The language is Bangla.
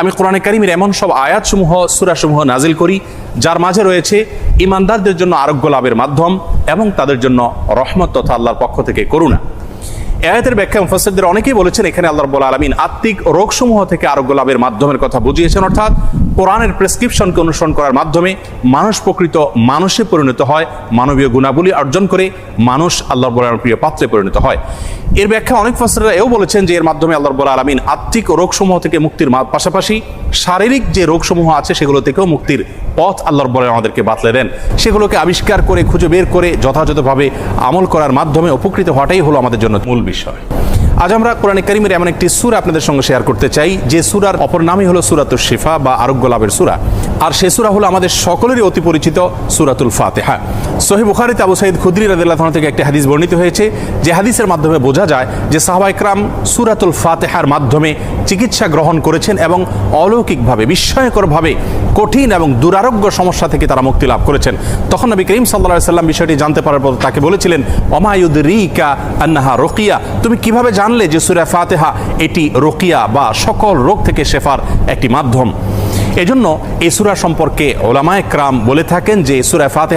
আমি কোরআনে কারিমের এমন সব আয়াতসমূহ, সুরাসমূহ নাজিল করি, যার মাঝে রয়েছে ইমানদারদের জন্য আরোগ্য লাভের মাধ্যম এবং তাদের জন্য রহমত তথা আল্লাহর পক্ষ থেকে করুণা। এআতের ব্যাখ্যা মুফাসসিরদের অনেকেই বলেছেন, এখানে আল্লাহ রাব্বুল আলামিন আত্মিক রোগসমূহ থেকে আরোগ্য লাভের মাধ্যমের কথা বুঝিয়েছেন, অর্থাৎ কোরআনের প্রেসক্রিপশনকে অনুসরণ করার মাধ্যমে মানুষ প্রকৃত মানুষে পরিণত হয়, মানবীয় গুণাবলী অর্জন করে মানুষ আল্লাহ রাব্বুল প্রিয় পাত্রে পরিণত হয়। এর ব্যাখ্যা অনেক ফাসিররা এও বলেছেন যে এর মাধ্যমে আল্লাহ রাব্বুল আলামিন আত্মিক রোগসমূহ থেকে মুক্তির পাশাপাশি শারীরিক যে রোগসমূহ আছে সেগুলো থেকেও মুক্তির পথ আল্লাহর বলে আমাদেরকে বাতলে দেন। সেগুলোকে আবিষ্কার করে, খুঁজে বের করে যথাযথভাবে আমল করার মাধ্যমে উপকৃত হওয়াটাই হলো আমাদের জন্য মূল বিষয়। আজ আমরা কোরআনে করিমের এমন একটি সুর আপনাদের সঙ্গে শেয়ার করতে চাই। যে সুরার অপর নামই হলো সুরাত শিফা বা আরোগ্য লাভের সুরা। আর সে সুরা হলো আমাদের সকলেরই অতি পরিচিত সুরাতুল ফাতেহা। সহি বুখারিতে আবু সাইদ খুদ্রি রাদিল্লাহ থেকে একটি হাদিস বর্ণিত হয়েছে, যে হাদিসের মাধ্যমে বোঝা যায় যে সাহাবা ইকরাম সুরাতুল ফাতেহার মাধ্যমে চিকিৎসা গ্রহণ করেছেন এবং অলৌকিকভাবে, বিস্ময়করভাবে কঠিন এবং দুরারোগ্য সমস্যা থেকে তারা মুক্তি লাভ করেছেন। তখন নবী করিম সাল্লাহ সাল্লাম বিষয়টি জানতে পারার পর তাকে বলেছিলেন অমায়ুদ রিকা আন্নাহা রোকিয়া? তুমি কীভাবে জানলে যে সুরা ফাতেহা এটি রোকিয়া বা সকল রোগ থেকে শেফার একটি মাধ্যম? এজন্য এসুরা সুরা সম্পর্কে ওলামায় ক্রাম বলে থাকেন যে সুরা ফাতেহা